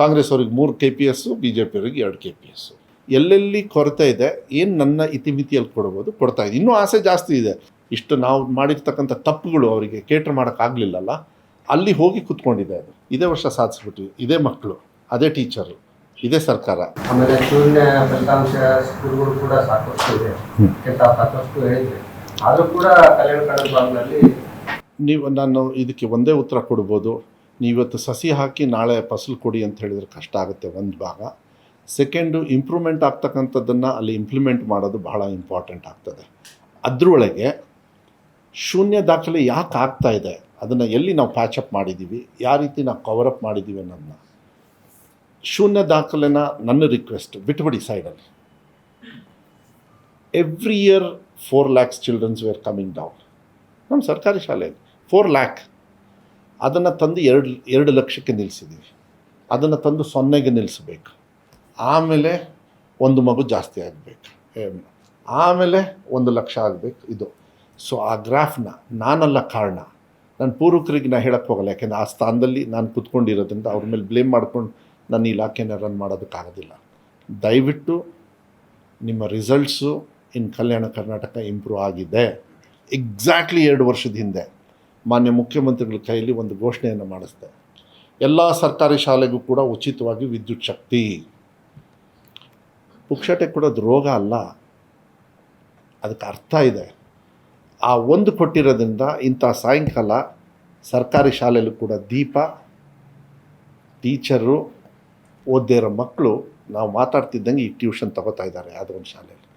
ಕಾಂಗ್ರೆಸ್ ಅವ್ರಿಗೆ ಮೂರು K P S B J ಪಿಯವ್ರಿಗೆ ಎರಡು ಕೆ ಪಿ ಎಸ್ಸು ಎಲ್ಲೆಲ್ಲಿ ಕೊರತೆ ಇದೆ ಏನು ನನ್ನ ಇತಿಮಿತಿಯಲ್ಲಿ ಕೊಡ್ಬೋದು ಕೊಡ್ತಾ ಇದೆ. ಇನ್ನೂ ಆಸೆ ಜಾಸ್ತಿ ಇದೆ. ಇಷ್ಟು ನಾವು ಮಾಡಿರ್ತಕ್ಕಂಥ ತಪ್ಪುಗಳು ಅವರಿಗೆ ಕೇಟ್ರ್ ಮಾಡೋಕ್ಕಾಗಲಿಲ್ಲಲ್ಲ ಅಲ್ಲಿ ಹೋಗಿ ಕೂತ್ಕೊಂಡಿದೆ ಅದು. ಇದೇ ವರ್ಷ ಸಾಧಿಸ್ಬಿಟ್ವಿ. ಇದೇ ಮಕ್ಕಳು ಅದೇ ಟೀಚರು ಇದೇ ಸರ್ಕಾರ. ಆಮೇಲೆ ಶೂನ್ಯ ಫಲಿತಾಂಶ ಸ್ಕೂಲ್ಗಳು ಕೂಡ ಸಾಕಷ್ಟು ಇದೆ. ಸಾಕಷ್ಟು ಹೇಳಿದ್ರೆ ಆದರೂ ಕೂಡ ಕಲ್ಯಾಣ ನೀವು ನಾನು ಇದಕ್ಕೆ ಒಂದೇ ಉತ್ತರ ಕೊಡ್ಬೋದು. ನೀವತ್ತು ಸಸಿ ಹಾಕಿ ನಾಳೆ ಫಸಲು ಕೊಡಿ ಅಂತ ಹೇಳಿದರೆ ಕಷ್ಟ ಆಗುತ್ತೆ ಒಂದು ಭಾಗ. ಸೆಕೆಂಡು ಇಂಪ್ರೂವ್ಮೆಂಟ್ ಆಗ್ತಕ್ಕಂಥದ್ದನ್ನು ಅಲ್ಲಿ ಇಂಪ್ಲಿಮೆಂಟ್ ಮಾಡೋದು ಬಹಳ ಇಂಪಾರ್ಟೆಂಟ್ ಆಗ್ತದೆ. ಅದರೊಳಗೆ ಶೂನ್ಯ ದಾಖಲೆ ಯಾಕೆ ಆಗ್ತಾ ಇದೆ? ಅದನ್ನು ಎಲ್ಲಿ ನಾವು ಪ್ಯಾಚಪ್ ಮಾಡಿದ್ದೀವಿ ಯಾವ ರೀತಿ ನಾವು ಕವರ್ ಅಪ್ ಮಾಡಿದ್ದೀವಿ ಅನ್ನೋದನ್ನ ಶೂನ್ಯ ದಾಖಲೆನ ನನ್ನ ರಿಕ್ವೆಸ್ಟ್ ಬಿಟ್ಬಿಡಿ ಸೈಡಲ್ಲಿ every year four lakhs childrens were coming down ನಮ್ಮ ಸರ್ಕಾರಿ ಶಾಲೆಯಲ್ಲಿ ಫೋರ್ ಲ್ಯಾಕ್ ಅದನ್ನು ತಂದು ಎರಡು ಎರಡು ಲಕ್ಷಕ್ಕೆ ನಿಲ್ಲಿಸಿದ್ದೀವಿ ಅದನ್ನು ತಂದು ಸೊನ್ನೆಗೆ ನಿಲ್ಲಿಸಬೇಕು ಆಮೇಲೆ ಒಂದು ಮಗು ಜಾಸ್ತಿ ಆಗಬೇಕು. ಆಮೇಲೆ ಒಂದು ಲಕ್ಷ ಆಗಬೇಕು ಇದು. ಸೊ ಆ ಗ್ರಾಫ್ನ ನಾನಲ್ಲ ಕಾರಣ. ನನ್ನ ಪೂರ್ವಕರಿಗೆ ನಾನು ಹೇಳಕ್ಕೆ ಹೋಗಲ್ಲ, ಯಾಕೆಂದರೆ ಆ ಸ್ಥಾನದಲ್ಲಿ ನಾನು ಕೂತ್ಕೊಂಡಿರೋದ್ರಿಂದ ಅವ್ರ ಮೇಲೆ ಬ್ಲೇಮ್ ಮಾಡ್ಕೊಂಡು ನನ್ನ ಇಲಾಖೆನ ರನ್ ಮಾಡೋದಕ್ಕಾಗೋದಿಲ್ಲ ದಯವಿಟ್ಟು ನಿಮ್ಮ results in Kalyana Karnataka improve ಆಗಿದೆ. ಎಕ್ಸಾಕ್ಟ್ಲಿ ಎರಡು ವರ್ಷದ ಹಿಂದೆ. ಮಾನ್ಯ ಮುಖ್ಯಮಂತ್ರಿಗಳ ಕೈಯಲ್ಲಿ ಒಂದು ಘೋಷಣೆಯನ್ನು ಮಾಡಿಸ್ದೆ. ಎಲ್ಲ ಸರ್ಕಾರಿ ಶಾಲೆಗೂ ಕೂಡ ಉಚಿತವಾಗಿ ವಿದ್ಯುತ್ ಶಕ್ತಿ. ಪುಕ್ಷಟೆ ಕೊಡೋದು ರೋಗ ಅಲ್ಲ. ಅದಕ್ಕೆ ಅರ್ಥ ಇದೆ. ಆ ಒಂದು ಕೊಟ್ಟಿರೋದ್ರಿಂದ ಇಂಥ ಸಾಯಂಕಾಲ ಸರ್ಕಾರಿ ಶಾಲೆಯಲ್ಲೂ ಕೂಡ ದೀಪ, ಟೀಚರು ಓದ್ದೇ ಇರೋ ಮಕ್ಕಳು ನಾವು ಮಾತಾಡ್ತಿದ್ದಂಗೆ ಈ ಟ್ಯೂಷನ್ ತಗೋತಾ ಇದ್ದಾರೆ. ಯಾವುದೋ ಒಂದು ಶಾಲೆಯಲ್ಲಿ.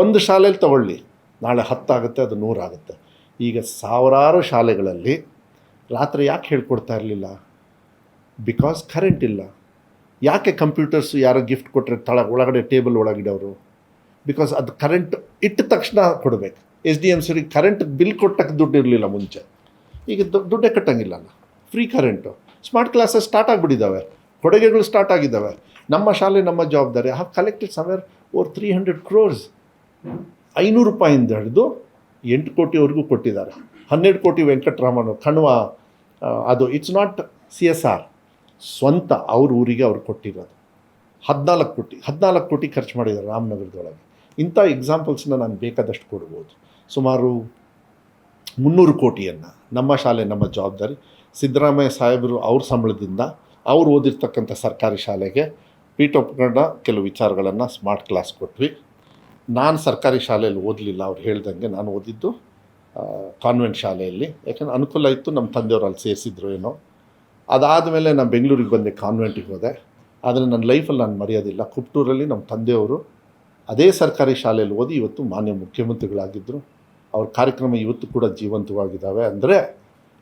ಒಂದು ಶಾಲೆಯಲ್ಲಿ ತಗೊಳ್ಳಿ. ನಾಳೆ ಹತ್ತಾಗುತ್ತೆ, ಅದು ನೂರಾಗುತ್ತೆ. ಈಗ ಸಾವಿರಾರು ಶಾಲೆಗಳಲ್ಲಿ ರಾತ್ರಿ ಯಾಕೆ ಹೇಳ್ಕೊಡ್ತಾ ಇರಲಿಲ್ಲ? ಬಿಕಾಸ್ ಕರೆಂಟ್ ಇಲ್ಲ. ಯಾಕೆ ಕಂಪ್ಯೂಟರ್ಸ್ ಯಾರೋ ಗಿಫ್ಟ್ ಕೊಟ್ಟರೆ ತಳ ಒಳಗಡೆ ಟೇಬಲ್ ಒಳಗಿಡೋರು? ಬಿಕಾಸ್ ಅದು ಕರೆಂಟ್ ಇಟ್ಟ ತಕ್ಷಣ ಕೊಡಬೇಕು. ಎಸ್ ಡಿ ಎಂ ಸರಿ ಕರೆಂಟ್ ಬಿಲ್ ಕೊಟ್ಟಕ್ಕೆ ದುಡ್ಡು ಇರಲಿಲ್ಲ ಮುಂಚೆ. ಈಗ ದೊಡ್ಡ ಕಟ್ಟಂಗಿಲ್ಲಲ್ಲ free current smart classes start ಆಗಿಬಿಟ್ಟಿದ್ದಾವೆ. ಕೊಡುಗೆಗಳು ಸ್ಟಾರ್ಟ್ ಆಗಿದ್ದಾವೆ. ನಮ್ಮ ಶಾಲೆ ನಮ್ಮ ಜವಾಬ್ದಾರಿ. Have collected somewhere over three hundred crores ಐನೂರು ರೂಪಾಯಿಂದ ಹಿಡಿದು ಎಂಟು ಕೋಟಿವರೆಗೂ ಕೊಟ್ಟಿದ್ದಾರೆ. ಹನ್ನೆರಡು ಕೋಟಿ ವೆಂಕಟರಾಮನು ಕಣ್ವ ಅದು it's not C S R ಸ್ವಂತ ಅವ್ರ ಊರಿಗೆ ಅವ್ರು ಕೊಟ್ಟಿರೋದು. ಹದಿನಾಲ್ಕು ಕೋಟಿ ಹದಿನಾಲ್ಕು ಕೋಟಿ ಖರ್ಚು ಮಾಡಿದ್ದಾರೆ ರಾಮನಗರದೊಳಗೆ. ಇಂಥ ಎಕ್ಸಾಂಪಲ್ಸ್ನ ನಾನು ಬೇಕಾದಷ್ಟು ಕೊಡ್ಬೋದು. ಸುಮಾರು ಮುನ್ನೂರು ಕೋಟಿಯನ್ನು ನಮ್ಮ ಶಾಲೆ, ನಮ್ಮ ಜವಾಬ್ದಾರಿ. ಸಿದ್ದರಾಮಯ್ಯ ಸಾಹೇಬರು ಅವ್ರ ಸಂಬಳದಿಂದ ಅವ್ರು ಓದಿರ್ತಕ್ಕಂಥ ಸರ್ಕಾರಿ ಶಾಲೆಗೆ ಪೀಠೋಪಕರಣ ಕೆಲವು ವಿಚಾರಗಳನ್ನು ಸ್ಮಾರ್ಟ್ ಕ್ಲಾಸ್ ಕೊಟ್ವಿ. ನಾನು ಸರ್ಕಾರಿ ಶಾಲೆಯಲ್ಲಿ ಓದಲಿಲ್ಲ, ಅವ್ರು ಹೇಳ್ದಂಗೆ ನಾನು ಓದಿದ್ದು ಕಾನ್ವೆಂಟ್ ಶಾಲೆಯಲ್ಲಿ. ಯಾಕಂದ್ರೆ ಅನುಕೂಲ ಇತ್ತು ನಮ್ಮ ತಂದೆಯವರು ಅಲ್ಲಿ ಸೇರಿಸಿದ್ರು ಏನೋ. ಅದಾದಮೇಲೆ ನಾನು ಬೆಂಗಳೂರಿಗೆ ಬಂದೆ, ಕಾನ್ವೆಂಟಿಗೆ ಹೋದೆ. ಆದರೆ ನನ್ನ ಲೈಫಲ್ಲಿ ನಾನು ಮರೆಯೋದಿಲ್ಲ. ಕುಪ್ಟೂರಲ್ಲಿ ನಮ್ಮ ತಂದೆಯವರು ಅದೇ ಸರ್ಕಾರಿ ಶಾಲೆಯಲ್ಲಿ ಓದಿ ಇವತ್ತು ಮಾನ್ಯ ಮುಖ್ಯಮಂತ್ರಿಗಳಾಗಿದ್ದರು ಅವ್ರ ಕಾರ್ಯಕ್ರಮ ಇವತ್ತು ಕೂಡ ಜೀವಂತವಾಗಿದ್ದಾವೆ. ಅಂದರೆ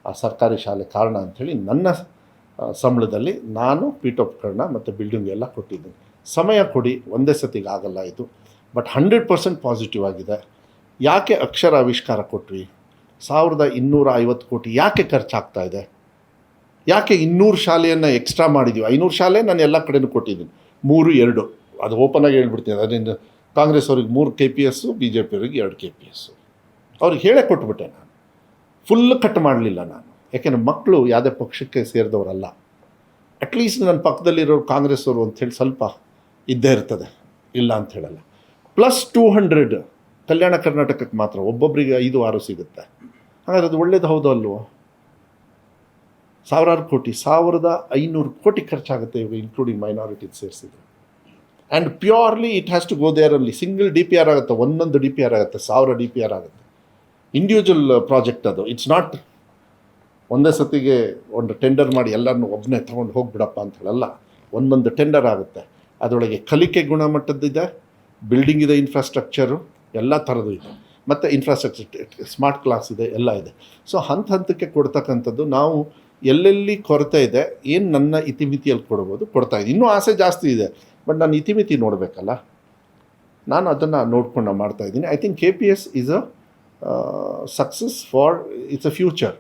ಆ ಸರ್ಕಾರಿ ಶಾಲೆ ಕಾರಣ ಅಂಥೇಳಿ ನನ್ನ ಸಂಬಳದಲ್ಲಿ ನಾನು ಪೀಠೋಪಕರಣ ಮತ್ತು ಬಿಲ್ಡಿಂಗ್ ಎಲ್ಲ ಕೊಟ್ಟಿದ್ದೀನಿ. ಸಮಯ ಕೊಡಿ, ಒಂದೇ ಸತಿಗೆ ಆಗಲ್ಲ ಇದು. ಬಟ್ ಹಂಡ್ರೆಡ್ ಪರ್ಸೆಂಟ್ ಪಾಸಿಟಿವ್ ಆಗಿದೆ. ಯಾಕೆ ಅಕ್ಷರ ಆವಿಷ್ಕಾರ ಕೊಟ್ವಿ ಸಾವಿರದ ಇನ್ನೂರ ಐವತ್ತು ಕೋಟಿ ಯಾಕೆ ಖರ್ಚಾಗ್ತಾ ಇದೆ? ಯಾಕೆ ಇನ್ನೂರು ಶಾಲೆಯನ್ನು ಎಕ್ಸ್ಟ್ರಾ ಮಾಡಿದ್ದೀವಿ ಐನೂರು ಶಾಲೆ ನಾನು ಎಲ್ಲ ಕಡೆನೂ ಕೊಟ್ಟಿದ್ದೀನಿ. ಮೂರು, ಎರಡು. ಅದು ಓಪನ್ ಆಗಿ ಹೇಳ್ಬಿಡ್ತೀನಿ. ಅದರಿಂದ ಕಾಂಗ್ರೆಸ್ ಅವ್ರಿಗೆ ಮೂರು K P S B J ಪಿಯವ್ರಿಗೆ ಎರಡು ಕೆ ಪಿ ಎಸ್ಸು ಅವ್ರಿಗೆ ಹೇಳೇ ಕೊಟ್ಬಿಟ್ಟೆ ನಾನು. ಫುಲ್ ಕಟ್ ಮಾಡಲಿಲ್ಲ ನಾನು. ಯಾಕೆಂದರೆ ಮಕ್ಕಳು ಯಾವುದೇ ಪಕ್ಷಕ್ಕೆ ಸೇರಿದವರಲ್ಲ. ಅಟ್ಲೀಸ್ಟ್ ನನ್ನ ಪಕ್ಕದಲ್ಲಿರೋರು ಕಾಂಗ್ರೆಸ್ ಅವರು ಅಂಥೇಳಿ ಸ್ವಲ್ಪ ಇದ್ದೇ ಇರ್ತದೆ. ಇಲ್ಲ ಅಂತ ಹೇಳಲ್ಲ. ಪ್ಲಸ್ ಟೂ ಹಂಡ್ರೆಡ್ ಕಲ್ಯಾಣ ಕರ್ನಾಟಕಕ್ಕೆ ಮಾತ್ರ ಒಬ್ಬೊಬ್ಬರಿಗೆ ಐದು, ಆರು ಸಿಗುತ್ತೆ. ಹಾಗಾದ್ರೆ ಅದು ಒಳ್ಳೇದು ಹೌದು ಅಲ್ವೋ? ಸಾವಿರಾರು ಕೋಟಿ, ಸಾವಿರದ ಐನೂರು ಕೋಟಿ ಖರ್ಚಾಗುತ್ತೆ ಇವಾಗ including minority ಸೇರಿಸಿದ್ರು. And purely it has to go there ಅಲ್ಲಿ ಸಿಂಗಲ್ ಡಿ ಪಿ ಆರ್ ಆಗುತ್ತೆ, ಒಂದೊಂದು ಡಿ ಪಿ ಆರ್ ಆಗುತ್ತೆ, ಸಾವಿರ ಡಿ ಪಿ ಆರ್ ಆಗುತ್ತೆ. ಇಂಡಿವಿಜುವಲ್ ಪ್ರಾಜೆಕ್ಟ್ ಅದು. ಇಟ್ಸ್ ನಾಟ್ ಒಂದೇ ಸತಿಗೆ ಒಂದು ಟೆಂಡರ್ ಮಾಡಿ ಎಲ್ಲರನ್ನೂ ಒಬ್ಬನೇ ತೊಗೊಂಡು ಹೋಗ್ಬಿಡಪ್ಪ ಅಂತ ಹೇಳಲ್ಲ. ಒಂದೊಂದು ಟೆಂಡರ್ ಆಗುತ್ತೆ. ಅದರೊಳಗೆ ಕಲಿಕೆ ಗುಣಮಟ್ಟದ್ದಿದೆ. ಬಿಲ್ಡಿಂಗ್ ಇದೆ ಇನ್ಫ್ರಾಸ್ಟ್ರಕ್ಚರು ಎಲ್ಲ ಥರದ್ದು ಇದೆ. ಮತ್ತು ಇನ್ಫ್ರಾಸ್ಟ್ರಕ್ಚರ್ ಸ್ಮಾರ್ಟ್ ಕ್ಲಾಸ್ ಇದೆ, ಎಲ್ಲ ಇದೆ. ಸೊ ಹಂತ ಹಂತಕ್ಕೆ ಕೊಡ್ತಕ್ಕಂಥದ್ದು ನಾವು ಎಲ್ಲೆಲ್ಲಿ ಕೊರತೆ ಇದೆ, ಏನು ನನ್ನ ಇತಿಮಿತಿಯಲ್ಲಿ ಕೊಡ್ಬೋದು ಇದೆ ಇನ್ನೂ ಆಸೆ ಜಾಸ್ತಿ ಇದೆ ಬಟ್ ನಾನು ಇತಿಮಿತಿ ನೋಡಬೇಕಲ್ಲ? ನಾನು ಅದನ್ನು ನೋಡ್ಕೊಂಡು ಮಾಡ್ತಾ ಇದ್ದೀನಿ. I think K P S is a success for it's a future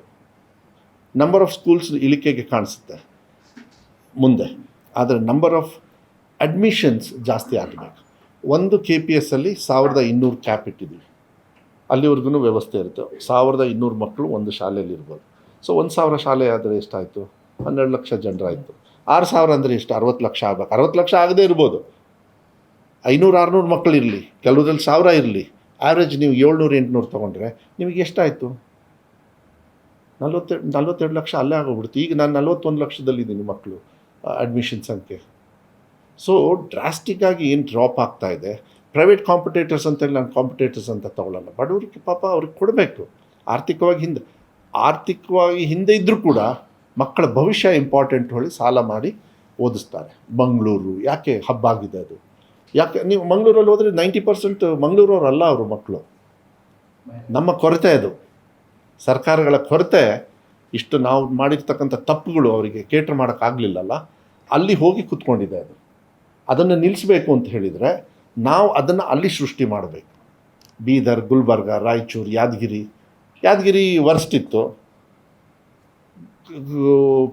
number of schools ಇಳಿಕೆಗೆ ಕಾಣಿಸುತ್ತೆ ಮುಂದೆ. ಆದರೆ ನಂಬರ್ ಆಫ್ ಅಡ್ಮಿಷನ್ಸ್ ಜಾಸ್ತಿ ಆಗಬೇಕು. ಒಂದು ಕೆ ಪಿ ಎಸ್ಸಲ್ಲಿ ಸಾವಿರದ ಇನ್ನೂರು ಕ್ಯಾಪ್ ಇಟ್ಟಿದ್ದೀವಿ. ಅಲ್ಲಿವರೆಗೂ ವ್ಯವಸ್ಥೆ ಇರುತ್ತೆ. ಸಾವಿರದ ಇನ್ನೂರು ಮಕ್ಕಳು ಒಂದು ಶಾಲೆಯಲ್ಲಿ ಇರ್ಬೋದು. ಸೊ ಒಂದು ಸಾವಿರ ಶಾಲೆ ಆದರೆ ಎಷ್ಟಾಯಿತು? ಹನ್ನೆರಡು ಲಕ್ಷ ಜನರಾಯಿತು. ಆರು ಸಾವಿರ ಅಂದರೆ ಎಷ್ಟು? ಅರವತ್ತು ಲಕ್ಷ ಆಗಬೇಕು. ಅರವತ್ತು ಲಕ್ಷ ಆಗದೇ ಇರ್ಬೋದು. ಐನೂರು, ಆರುನೂರು ಮಕ್ಕಳು ಇರಲಿ. ಕೆಲವರಲ್ಲಿ ಸಾವಿರ ಇರಲಿ. ಆ್ಯಾವ್ರೇಜ್ ನೀವು ಏಳ್ನೂರು, ಎಂಟುನೂರು ತೊಗೊಂಡ್ರೆ ನಿಮಗೆ ಎಷ್ಟಾಯಿತು? ನಲ್ವತ್ತೆರಡು ನಲ್ವತ್ತೆರಡು ಲಕ್ಷ ಅಲ್ಲೇ ಆಗೋಗ್ಬಿಡ್ತು ಈಗ ನಾನು ನಲ್ವತ್ತೊಂದು ಲಕ್ಷದಲ್ಲಿದ್ದೀನಿ ಮಕ್ಕಳು ಅಡ್ಮಿಷನ್ ಸಂಖ್ಯೆ. ಸೊ ಡ್ರಾಸ್ಟಿಕ್ಕಾಗಿ ಏನು ಡ್ರಾಪ್ ಆಗ್ತಾ ಇದೆ? ಪ್ರೈವೇಟ್ ಕಾಂಪಿಟೇಟರ್ಸ್ ಅಂತೇಳಿ ನಾನು ಕಾಂಪಿಟೇಟರ್ಸ್ ಅಂತ ತಗೊಳ್ಳಲ್ಲ ಬಡವರಿಗೆ ಪಾಪ ಅವ್ರಿಗೆ ಕೊಡಬೇಕು. ಆರ್ಥಿಕವಾಗಿ ಹಿಂದೆ ಆರ್ಥಿಕವಾಗಿ ಹಿಂದೆ ಇದ್ದರೂ ಕೂಡ ಮಕ್ಕಳ ಭವಿಷ್ಯ ಇಂಪಾರ್ಟೆಂಟ್ ಹೇಳಿ ಸಾಲ ಮಾಡಿ ಓದಿಸ್ತಾರೆ. ಮಂಗಳೂರು, ಯಾಕೆ ಹಬ್ಬ ಆಗಿದೆ ಅದು? ಯಾಕೆ, ನೀವು ಮಂಗಳೂರಲ್ಲಿ ಹೋದರೆ ನೈಂಟಿ ಪರ್ಸೆಂಟ್ ಮಂಗಳೂರವರಲ್ಲ ಅವರು ಮಕ್ಕಳು. ನಮ್ಮ ಕೊರತೆ ಅದು. ಸರ್ಕಾರಗಳ ಕೊರತೆ, ಇಷ್ಟು ನಾವು ಮಾಡಿರ್ತಕ್ಕಂಥ ತಪ್ಪುಗಳು ಅವರಿಗೆ ಕೇಟ್ರ್ ಮಾಡೋಕ್ಕಾಗಲಿಲ್ಲಲ್ಲ. ಅಲ್ಲಿ ಹೋಗಿ ಕುತ್ಕೊಂಡಿದೆ ಅದು. ಅದನ್ನು ನಿಲ್ಲಿಸಬೇಕು ಅಂತ ಹೇಳಿದರೆ ನಾವು ಅದನ್ನು ಅಲ್ಲಿ ಸೃಷ್ಟಿ ಮಾಡಬೇಕು. ಬೀದರ್, ಗುಲ್ಬರ್ಗ, ರಾಯಚೂರು, ಯಾದಗಿರಿ. ಯಾದಗಿರಿ ವರ್ಸ್ಟ್ ಇತ್ತು.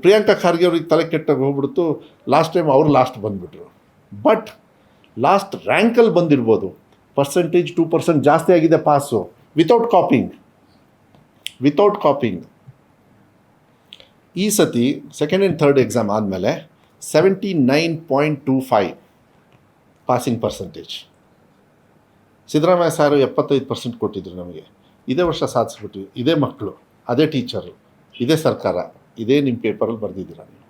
ಪ್ರಿಯಾಂಕಾ ಖರ್ಗೆ ಅವ್ರಿಗೆ ತಲೆ ಕೆಟ್ಟಾಗ ಹೋಗ್ಬಿಡ್ತು. ಲಾಸ್ಟ್ ಟೈಮ್ ಅವರು ಲಾಸ್ಟ್ ಬಂದುಬಿಟ್ರು. ಬಟ್ ಲಾಸ್ಟ್ ರ್ಯಾಂಕಲ್ಲಿ ಬಂದಿರ್ಬೋದು. ಪರ್ಸೆಂಟೇಜ್ ಟೂ ಪರ್ಸೆಂಟ್ ಜಾಸ್ತಿ ಆಗಿದೆ pass without copying without copying ಈ ಸತಿ ಸೆಕೆಂಡ್ ಆ್ಯಂಡ್ ಥರ್ಡ್ ಎಕ್ಸಾಮ್ ಆದಮೇಲೆ seventy nine point two five passing percentage Siddaramaiah sir ಎಪ್ಪತ್ತೈದು ಪರ್ಸೆಂಟ್ ಕೊಟ್ಟಿದ್ರು ನಮಗೆ. ಇದೇ ವರ್ಷ ಸಾಧಿಸ್ಬಿಟ್ವಿ. ಇದೇ ಮಕ್ಕಳು, ಅದೇ ಟೀಚರು ಇದೇ ಸರ್ಕಾರ, ಇದೇ ನಿಮ್ಮ ಪೇಪರಲ್ಲಿ ಬರೆದಿದ್ದೀರ ನೀವು.